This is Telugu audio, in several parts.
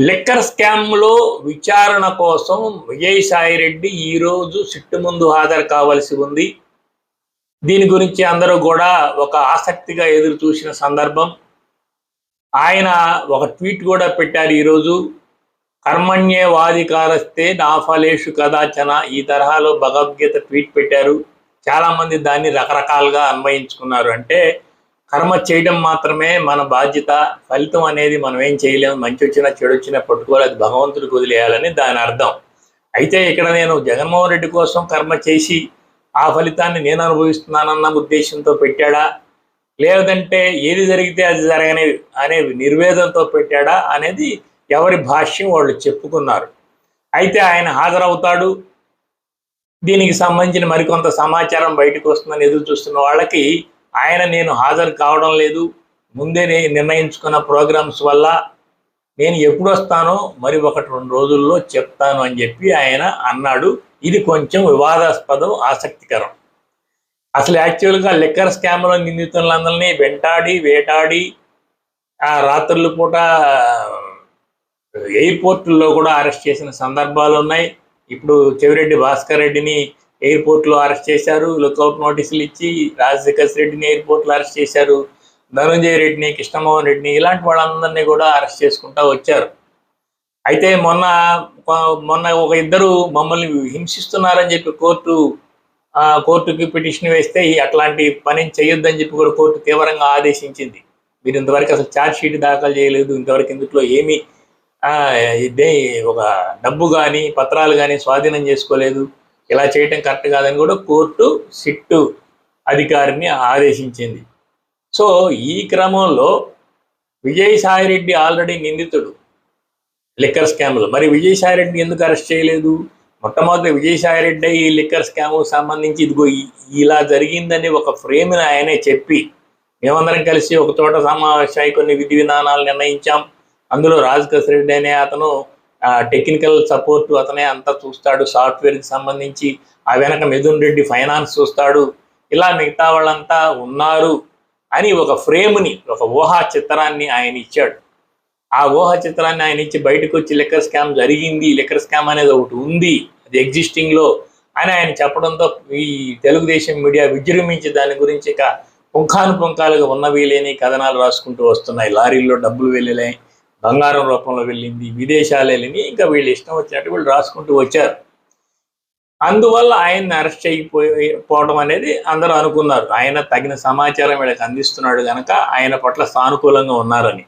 లిక్కర్ స్కామ్లో విచారణ కోసం విజయసాయిరెడ్డి ఈరోజు సిట్టు ముందు హాజరు కావాల్సి ఉంది. దీని గురించి అందరూ కూడా ఒక ఆసక్తిగా ఎదురు చూసిన సందర్భం. ఆయన ఒక ట్వీట్ కూడా పెట్టారు ఈరోజు కర్మణ్యే వాదికారస్తే నా ఫలేషు కదాచన ఈ తరహాలో భగవద్గీత ట్వీట్ పెట్టారు. చాలామంది దాన్ని రకరకాలుగా అన్వయించుకున్నారు. అంటే కర్మ చేయడం మాత్రమే మన బాధ్యత. ఫలితం అనేది మనం ఏం చేయలేము మంచి వచ్చినా చెడు వచ్చినా పట్టుకోవాలి. అది భగవంతుడికి వదిలేయాలని దాని అర్థం. అయితే ఇక్కడ నేను జగన్మోహన్ రెడ్డి కోసం కర్మ చేసి ఆ ఫలితాన్ని నేను అనుభవిస్తున్నానన్న ఉద్దేశంతో పెట్టాడా? లేదంటే ఏది జరిగితే అది జరగనే అనే నిర్వేదంతో పెట్టాడా? అనేది ఎవరి భాష్యం వాళ్ళు చెప్పుకున్నారు. అయితే ఆయన హాజరవుతాడు. దీనికి సంబంధించిన మరికొంత సమాచారం బయటకు వస్తుందని ఎదురు చూస్తున్న వాళ్ళకి ఆయన నేను హాజరు కావడం లేదు. ముందే నిర్ణయించుకున్న ప్రోగ్రామ్స్ వల్ల నేను ఎప్పుడు వస్తానో మరి ఒకటి రెండు రోజుల్లో చెప్తాను అని చెప్పి ఆయన అన్నాడు. ఇది కొంచెం వివాదాస్పదం ఆసక్తికరం. అసలు యాక్చువల్గా లిక్కర్ స్కామ్లో నిందితులందరినీ వెంటాడి వేటాడి ఆ రాత్రుల పూట ఎయిర్పోర్టుల్లో కూడా అరెస్ట్ చేసిన సందర్భాలు ఉన్నాయి ఇప్పుడు చెవిరెడ్డి భాస్కర్ రెడ్డిని ఎయిర్పోర్ట్లో అరెస్ట్ చేశారు లుకౌట్ నోటీసులు ఇచ్చి రాజశేఖర్ రెడ్డిని ఎయిర్పోర్ట్లో అరెస్ట్ చేశారు ధనంజయ రెడ్డిని కృష్ణమోహన్ రెడ్డిని ఇలాంటి వాళ్ళందరినీ కూడా అరెస్ట్ చేసుకుంటా వచ్చారు. అయితే మొన్న మొన్న ఒక ఇద్దరు మమ్మల్ని హింసిస్తున్నారని చెప్పి కోర్టు కోర్టుకి పిటిషన్ వేస్తే అట్లాంటి పని చేయొద్దని చెప్పి కూడా కోర్టు తీవ్రంగా ఆదేశించింది. మీరు ఇంతవరకు అసలు ఛార్జ్ షీట్ దాఖలు చేయలేదు ఇంతవరకు ఇందులో ఏమీ ఇదే ఒక డబ్బు కానీ పత్రాలు కానీ స్వాధీనం చేసుకోలేదు. ఇలా చేయటం కరెక్ట్ కాదని కూడా కోర్టు సిట్టు అధికారిని ఆదేశించింది. సో ఈ క్రమంలో విజయసాయిరెడ్డి ఆల్రెడీ నిందితుడు. లిక్కర్ స్కామ్లో. మరి విజయసాయిరెడ్డిని ఎందుకు అరెస్ట్ చేయలేదు? మొట్టమొదటి విజయసాయిరెడ్డి ఈ లిక్కర్ స్కామ్కు సంబంధించి ఇదిగో ఇలా జరిగిందని ఒక ఫ్రేమ్ని ఆయనే చెప్పి మేమందరం కలిసి ఒక చోట సమావేశాయి కొన్ని విధి విధానాలు నిర్ణయించాం. అందులో రాజకేశ్వర రెడ్డి అనే అతను టెక్నికల్ సపోర్ట్ అతనే అంతా చూస్తాడు సాఫ్ట్వేర్కి సంబంధించి ఆ వెనక మిథున్ రెడ్డి ఫైనాన్స్ చూస్తాడు ఇలా మిగతా వాళ్ళంతా ఉన్నారు అని ఒక ఫ్రేమ్ని ఒక ఊహా చిత్రాన్ని ఆయన ఇచ్చాడు. ఆ ఊహా చిత్రాన్ని ఆయన ఇచ్చి బయటకు వచ్చి లెక్కర్ స్కామ్ జరిగింది లెక్కర్ స్కామ్ అనేది ఒకటి ఉంది అది ఎగ్జిస్టింగ్లో అని ఆయన చెప్పడంతో ఈ తెలుగుదేశం మీడియా విజృంభించి దాని గురించి ఇక పుంఖాను పుంఖాలుగా ఉన్నవి లేని కథనాలు రాసుకుంటూ వస్తున్నాయి. లారీల్లో డబ్బులు వెళ్ళలే బంగారం రూపంలో వెళ్ళింది విదేశాలు వెళ్ళింది ఇంకా వీళ్ళు ఇష్టం వచ్చినట్టు వీళ్ళు రాసుకుంటూ వచ్చారు. అందువల్ల ఆయన్ని అరెస్ట్ చేయకపోవడం అనేది అందరూ అనుకున్నారు. ఆయన తగిన సమాచారం వీళ్ళకి అందిస్తున్నాడు కనుక ఆయన పట్ల సానుకూలంగా ఉన్నారని.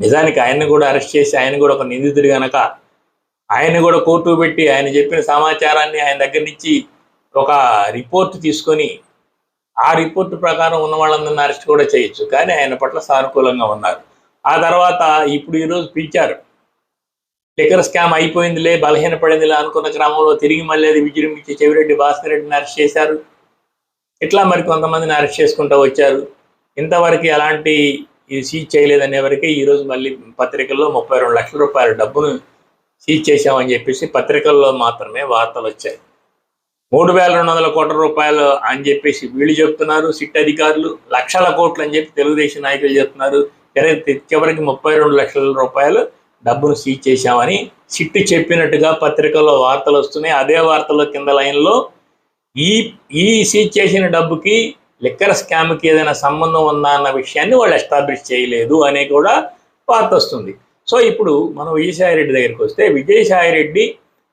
నిజానికి ఆయన్ని కూడా అరెస్ట్ చేసి ఆయన కూడా ఒక నిందితుడు కనుక ఆయన కూడా కోర్టు పెట్టి ఆయన చెప్పిన సమాచారాన్ని ఆయన దగ్గర నుంచి ఒక రిపోర్ట్ తీసుకొని ఆ రిపోర్ట్ ప్రకారం ఉన్న వాళ్ళందరినీ అరెస్ట్ కూడా చేయొచ్చు. కానీ ఆయన పట్ల సానుకూలంగా ఉన్నారు. ఆ తర్వాత ఇప్పుడు ఈరోజు పిలిచారు. లిక్కర్ స్కామ్ అయిపోయిందిలే బలహీనపడిందిలే అనుకున్న క్రమంలో తిరిగి మళ్ళీ అది విజృంభించి చెవిరెడ్డి భాస్కర్ రెడ్డిని అరెస్ట్ చేశారు. ఇట్లా మరి కొంతమందిని అరెస్ట్ చేసుకుంటూ వచ్చారు? ఇంతవరకు ఎలాంటి ఇది సీజ్ చేయలేదనే వరకే ఈరోజు మళ్ళీ పత్రికల్లో ముప్పై రెండు లక్షల రూపాయల డబ్బును సీజ్ చేశామని చెప్పేసి పత్రికల్లో మాత్రమే వార్తలు వచ్చాయి. మూడు వేల రెండు వందల కోట్ల రూపాయలు అని చెప్పేసి వీళ్ళు చెప్తున్నారు సిట్ అధికారులు. లక్షల కోట్లు అని చెప్పి తెలుగుదేశం నాయకులు చెప్తున్నారు. చివరికి ముప్పై రెండు లక్షల రూపాయలు డబ్బును సీజ్ చేశామని సిట్టు చెప్పినట్టుగా పత్రికల్లో వార్తలు వస్తున్నాయి. అదే వార్తలో కింద లైన్లో ఈ ఈ సీజ్ చేసిన డబ్బుకి లిక్కర్ స్కామ్కి ఏదైనా సంబంధం ఉందా అన్న విషయాన్ని వాళ్ళు ఎస్టాబ్లిష్ చేయలేదు అనే కూడా వార్త వస్తుంది. సో ఇప్పుడు మనం విజయసాయిరెడ్డి దగ్గరికి వస్తే విజయసాయిరెడ్డి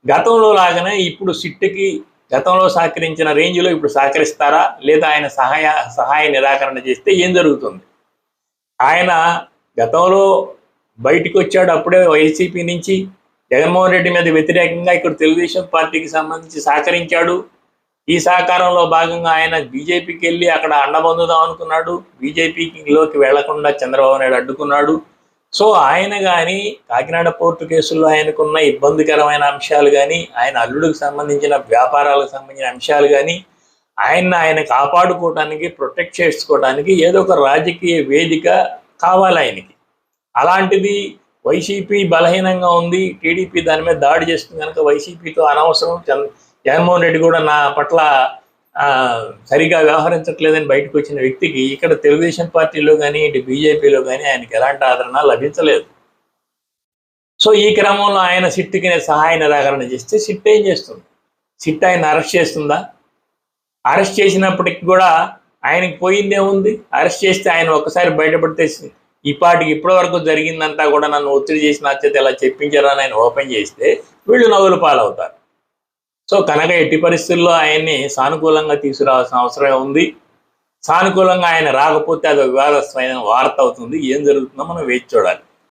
గతంలో లాగానే ఇప్పుడు సిట్టుకి గతంలో సహకరించిన రేంజ్లో ఇప్పుడు సహకరిస్తారా? లేదా ఆయన సహాయ సహాయ నిరాకరణ చేస్తే ఏం జరుగుతుంది? ఆయన గతంలో బయటికి వచ్చాడు అప్పుడే వైసీపీ నుంచి జగన్మోహన్ రెడ్డి మీద వ్యతిరేకంగా ఇక్కడ తెలుగుదేశం పార్టీకి సంబంధించి సహకరించాడు. ఈ సహకారంలో భాగంగా ఆయన బీజేపీకి వెళ్ళి అక్కడ అండబొందుదాం అనుకున్నాడు. బీజేపీలోకి వెళ్ళకుండా చంద్రబాబు నాయుడు అడ్డుకున్నాడు. సో ఆయన కానీ కాకినాడ పోర్టు కేసుల్లో ఆయనకున్న ఇబ్బందికరమైన అంశాలు కానీ ఆయన అల్లుడికి సంబంధించిన వ్యాపారాలకు సంబంధించిన అంశాలు కానీ ఆయన్ని ఆయన కాపాడుకోవడానికి ప్రొటెక్ట్ చేసుకోవడానికి ఏదో ఒక రాజకీయ వేదిక కావాలి ఆయనకి. అలాంటిది వైసీపీ బలహీనంగా ఉంది టీడీపీ దాని మీద దాడి చేస్తుంది కనుక వైసీపీతో అనవసరం జగన్మోహన్ రెడ్డి కూడా నా పట్ల సరిగా వ్యవహరించట్లేదని బయటకు వచ్చిన వ్యక్తికి ఇక్కడ తెలుగుదేశం పార్టీలో కానీ ఇటు బీజేపీలో కానీ ఆయనకి ఎలాంటి ఆదరణ లభించలేదు. సో ఈ క్రమంలో ఆయన సిట్టుకి సహాయ నిరాకరణ చేస్తే సిట్ ఏం చేస్తుంది? సిట్ ఆయన అరెస్ట్ చేస్తుందా? అరెస్ట్ చేసినప్పటికి కూడా ఆయనకి పోయిందే ఉంది. అరెస్ట్ చేస్తే ఆయన ఒక్కసారి బయటపడితే ఈ పాటికి ఇప్పటి వరకు జరిగిందంతా కూడా నన్ను ఒత్తిడి చేసి నా చేత ఇలా చెప్పించారని ఆయన ఓపెన్ చేస్తే వీళ్ళు నవ్వులు పాలవుతారు. సో కనుక ఎట్టి పరిస్థితుల్లో ఆయన్ని సానుకూలంగా తీసుకురావాల్సిన అవసరం ఉంది. సానుకూలంగా ఆయన రాకపోతే అది వివాదస్మైన వార్త అవుతుంది. ఏం జరుగుతుందో మనం వేచి చూడాలి.